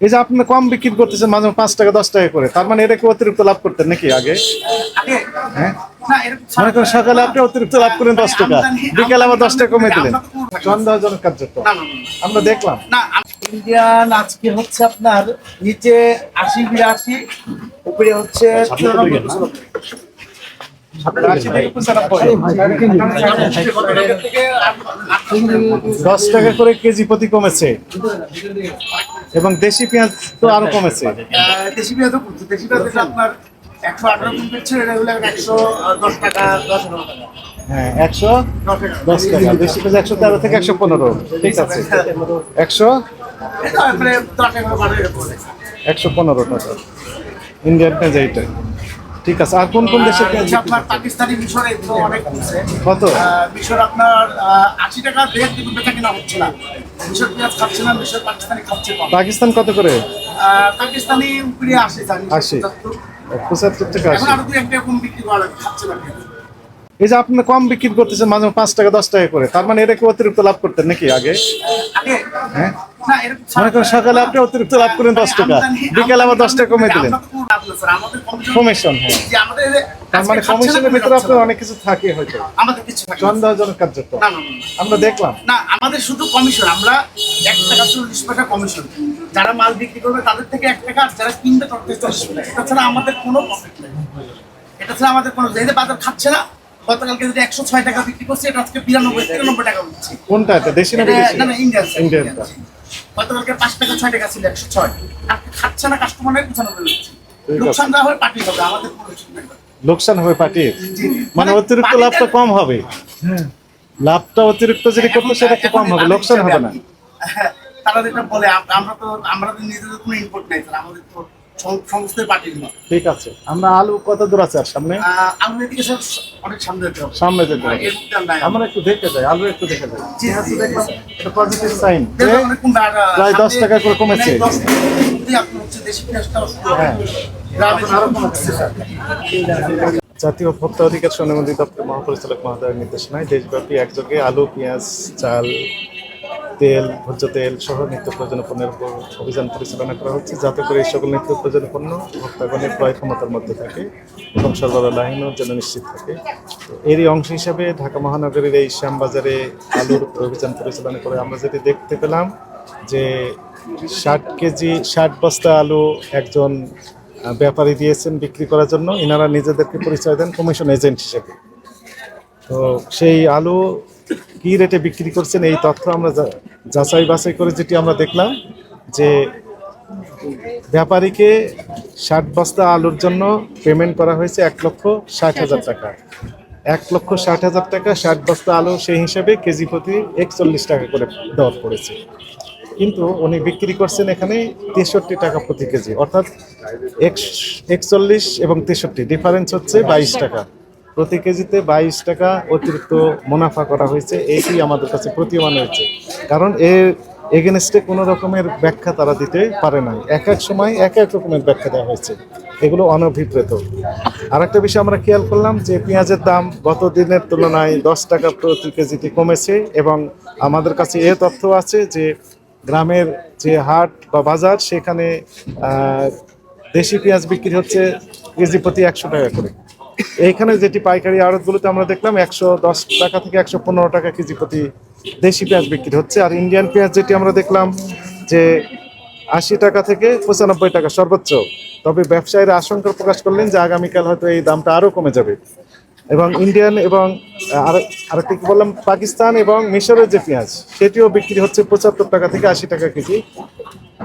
এই যে আপনি কম বিক্রি করতেছেন মাঝে পাঁচ টাকা দশ টাকা করে তার মানে এটা কি অতিরিক্ত লাভ করতেন নাকি আগে? আগে হ্যাঁ? না মনে করেন সকালে আপনি অতিরিক্ত লাভ করেন দশ টাকা বিকেলে আবার দশ টাকা কমে দিলেন। সন্দেহজনক কার্যক্রম না, না, না, আমরা দেখলাম। ইন্ডিয়ান আজকে হচ্ছে আপনার নিচে আশি বিরাশি উপরে হচ্ছে চুরানব্বই আশি থেকে পঁচানব্বই। থেকে দশ টাকা করে কেজি প্রতি কমেছে। এবং দেশি পেঁয়াজ তো আরও কমেছে। দেশি পেঁয়াজও দেশি পেঁয়াজ আপনার একশো আঠারো কুইন্টাল ছিল এটা হলো একশো দশ টাকা দশ টাকা। হ্যাঁ একশো দশ টাকা। দশ দেশি পেঁয়াজ একশো তেরো থেকে একশো পনেরো। ঠিক আছে? একশো? মানে একশো পনেরো টাকা। ইন্ডিয়ান পেঁয়াজ এইটা ঠিক আছে আর কোন কোন দেশে পেঁয়াজ আপনার পাকিস্তানি মিশরে তো অনেক কমছে কত? মিশর আপনার আহ, আশি টাকা দেড় কিন্তু বেচা কিনা হচ্ছে না। মিশর পেঁয়াজ খাচ্ছে না মিশর পাকিস্তানি খাচ্ছে কম। পাকিস্তান কত করে? পাকিস্তানি উপরে আসে জানি। আশি। পঁচাত্তর। টাকা এখন আশি। আরও দু একটা কম বিক্রি করা খাচ্ছে না। পেঁয়াজ। এই যে আপনি কম বিক্রি করতেছেন মাঝে পাঁচ টাকা দশ টাকা করে তার মানে এটা কি অতিরিক্ত লাভ করতেন নাকি আগে? হ্যাঁ? মনে করেন সকালে আপনি অতিরিক্ত লাভ করেন দশ টাকা বিকেলে আবার দশ টাকা কমে দিলেন। কমিশন হ্যাঁ। তার মানে কমিশনের ভিতরে আপনার অনেক কিছু থাকে হয়তো। আমাদের কিছু সন্দেহজনক কার্যক্রম। আমরা দেখলাম। না আমাদের শুধু কমিশন আমরা এক টাকা চল্লিশ পয়সা কমিশন। যারা মাল বিক্রি করবে তাদের থেকে এক টাকা আর যারা কিনবে তাদের থেকে চল্লিশ পয়সা। এটা ছাড়া আমাদের কোনো প্রফিট নেই। এটা ছাড়া আমাদের কোনো এই যে বাজার খাচ্ছে না গতকালকে যদি একশো ছয় টাকা বিক্রি করছে এটা আজকে বিরানব্বই তিরানব্বই টাকা হচ্ছে কোনটা এটা? দেশি না বিদেশি? না না ইন্ডিয়ান ইন্ডিয়ানটা। গতকালকে পাঁচ টাকা ছয় টাকা ছিল একশো ছয়। আর খাচ্ছে না কাস্টমারের পঁচানব্বই হচ্ছে লোকসান যা হয় পার্টি হবে আমাদের। লোকসান হবে পার্টির? মানে অতিরিক্ত পার্টিদের- লাভটা কম হবে? লাভটা অতিরিক্ত যেটা করতো সেটা একটু কম হবে? লোকসান হবে না? হ্যাঁ, তারা যেটা বলে আমরা তো আমরা তো নিজেদের কোনো ইম্পোর্ট নাই স্যার। আমাদের তো ঠিক আছে। আমরা আলু কত দূর আছে আর সামনে? আমি এদিকে অনেক সামনে যেতে হবে। সামনে যেতে হবে। আমরা একটু দেখে যাই আলু একটু দেখে যাই। জি হ্যাঁ দেখলাম। এটা পজিটিভ সাইন প্রায় দশ টাকা করে কমেছে। হ্যাঁ। জাতীয় ভোক্তা অধিকার সনমন্ত্রী দপ্তর মহাপরিচালক মহোদয়ের নির্দেশনায় দেশব্যাপী একযোগে আলু পেঁয়াজ চাল তেল, ভোজ্য তেল সহ নিত্য প্রয়োজনীয় পণ্যের উপর অভিযান পরিচালনা করা হচ্ছে। যাতে করে এই সকল নিত্য প্রয়োজনীয় পণ্য ভোক্তাগণের ক্রয় ক্ষমতার মধ্যে থাকে এবং সরবরাহ লাইনও যেন নিশ্চিত থাকে। এরই অংশ হিসাবে ঢাকা মহানগরীর এই শ্যামবাজারে আলুর অভিযান পরিচালনা করে আমরা যেটি দেখতে পেলাম যে ষাট কেজি, ষাট বস্তা আলু একজন ব্যাপারী দিয়েছেন বিক্রি করার জন্য। ইনারা নিজেদেরকে পরিচয় দেন কমিশন এজেন্ট হিসেবে। তো সেই আলু কি রেটে বিক্রি করছেন এই তথ্য আমরা যাচাই বাছাই করে যেটি আমরা দেখলাম যে ব্যাপারীকে ষাট বস্তা আলুর জন্য পেমেন্ট করা হয়েছে এক লক্ষ ষাট হাজার টাকা। এক লক্ষ ষাট হাজার টাকা ষাট বস্তা আলু সেই হিসাবে কেজি প্রতি একচল্লিশ টাকা করে দর পড়েছে কিন্তু উনি বিক্রি করছেন এখানে তেষট্টি টাকা প্রতি কেজি অর্থাৎ একচল্লিশ এবং তেষট্টি। ডিফারেন্স হচ্ছে বাইশ টাকা। প্রতি কেজিতে বাইশ টাকা অতিরিক্ত মুনাফা করা হয়েছে এটি আমাদের কাছে প্রতীয়মান হয়েছে। কারণ এর এগেনস্টে কোনো রকমের ব্যাখ্যা তারা দিতে পারে না এক এক সময় এক এক রকমের ব্যাখ্যা দেওয়া হয়েছে। এগুলো অনভিপ্রেত। আর একটা বিষয় আমরা খেয়াল করলাম যে পেঁয়াজের দাম গত দিনের তুলনায় দশ টাকা প্রতি কেজিতে কমেছে এবং আমাদের কাছে এ তথ্য আছে যে গ্রামের যে হাট বা বাজার, সেখানে দেশি পেঁয়াজ বিক্রি হচ্ছে কেজি প্রতি একশো টাকা করে। এইখানে যেটি পাইকারি আড়তগুলোতে আমরা দেখলাম, একশো দশ টাকা থেকে একশো পনেরো টাকা কেজি প্রতি দেশি পেঁয়াজ বিক্রি হচ্ছে। আর ইন্ডিয়ান পেঁয়াজ যেটি আমরা দেখলাম যে আশি টাকা থেকে পঁচানব্বই টাকা সর্বোচ্চ। তবে ব্যবসায়ীরা আশঙ্কা প্রকাশ করলেন যে আগামীকাল হয়তো এই দামটা আরও কমে যাবে। এবং ইন্ডিয়ান এবং আর- কি বললাম? পাকিস্তান এবং মিশরের যে পেঁয়াজ, সেটিও বিক্রি হচ্ছে পঁচাত্তর টাকা থেকে আশি টাকা কেজি।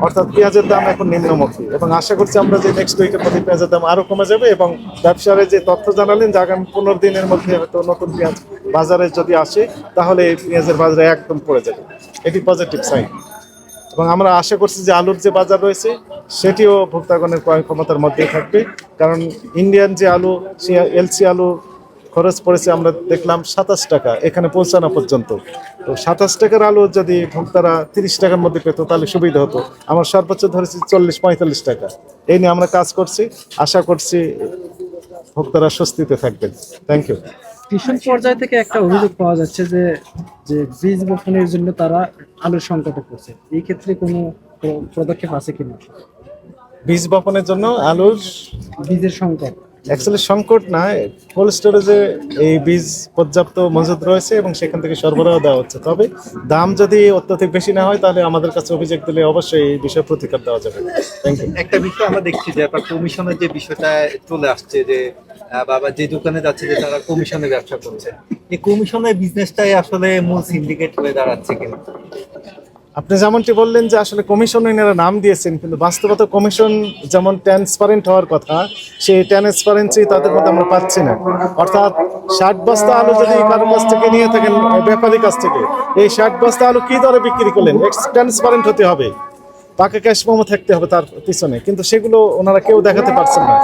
অর্থাৎ পেঁয়াজের দাম এখন নিম্নমুখী। এবং আশা করছি আমরা যে নেক্সট উইকের মধ্যে পেঁয়াজের দাম আরও কমে যাবে এবং ব্যবসায়ীরা যে তথ্য জানালেন যে আগামী পনেরো দিনের মধ্যে হয়তো নতুন পেঁয়াজ বাজারে যদি আসে, তাহলে এই পেঁয়াজের বাজারে একদম পড়ে যাবে। এটি পজিটিভ সাইন এবং আমরা আশা করছি যে আলুর যে বাজার রয়েছে, সেটিও ভোক্তাগণের ক্রয় ক্ষমতার মধ্যেই থাকবে। কারণ ইন্ডিয়ান যে আলু, সে এলসি আলু খরচ পড়েছে আমরা দেখলাম সাতাশ টাকা এখানে পৌঁছানো পর্যন্ত। তো সাতাশ টাকার আলু যদি ভোক্তারা তিরিশ টাকার মধ্যে পেতো তাহলে সুবিধা হতো। আমার সর্বোচ্চ ধরেছি চল্লিশ পঁয়তাল্লিশ টাকা। এই নিয়ে আমরা কাজ করছি। আশা করছি ভোক্তারা স্বস্তিতে থাকবেন। থ্যাংক ইউ কৃষক পর্যায় থেকে একটা অভিযোগ পাওয়া যাচ্ছে যে যে বীজ বপনের জন্য তারা আলুর সংকটে পড়ছে। এই ক্ষেত্রে কোনো পদক্ষেপ আছে কিনা? বীজ বপনের জন্য আলুর বীজের সংকট। অ্যাকচুয়ালি সংকট না কোল্ড স্টোরেজে এই বীজ পর্যাপ্ত মজুদ রয়েছে এবং সেখান থেকে সরবরাহ দেওয়া হচ্ছে। তবে দাম যদি অত্যধিক বেশি না হয়, তাহলে আমাদের কাছে অভিযোগ দিলে অবশ্যই এই বিষয়ে প্রতিকার দেওয়া যাবে। থ্যাংক ইউ একটা বিষয় আমরা দেখছি যে আপনার কমিশনের যে বিষয়টা চলে আসছে যে বাবা যে দোকানে যাচ্ছে যে তারা কমিশনে ব্যবসা করছে। এই কমিশনের বিজনেসটাই আসলে মূল সিন্ডিকেট হয়ে দাঁড়াচ্ছে কিনা আপনি যেমনটি বললেন যে আসলে কমিশন এনারা নাম দিয়েছেন, কিন্তু বাস্তবতা কমিশন যেমন ট্রান্সপারেন্ট হওয়ার কথা, সেই ট্রান্সপারেন্সি তাদের মধ্যে আমরা পাচ্ছি না। অর্থাৎ ষাট বস্তা আলু যদি কারোর কাছ থেকে নিয়ে থাকেন ব্যাপারীর কাছ থেকে, এই ষাট বস্তা আলু কি দরে বিক্রি করলেন? ট্রান্সপারেন্ট হতে হবে। পাকা ক্যাশ মোমো থাকতে হবে তার পিছনে। কিন্তু সেগুলো ওনারা কেউ দেখাতে পারছেন না।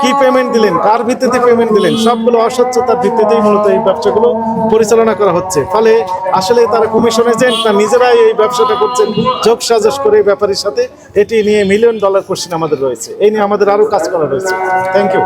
কি পেমেন্ট দিলেন? কার ভিত্তিতে পেমেন্ট দিলেন? সবগুলো অস্বচ্ছতার ভিত্তিতেই মূলত এই ব্যবসাগুলো পরিচালনা করা হচ্ছে। ফলে আসলে তারা কমিশন এজেন্ট না, নিজেরাই এই ব্যবসাটা করছেন। যোগ সাজস করে ব্যাপারীর সাথে। এটি নিয়ে মিলিয়ন ডলার কোশ্চিন আমাদের রয়েছে। এই নিয়ে আমাদের আরও কাজ করা রয়েছে। Thank you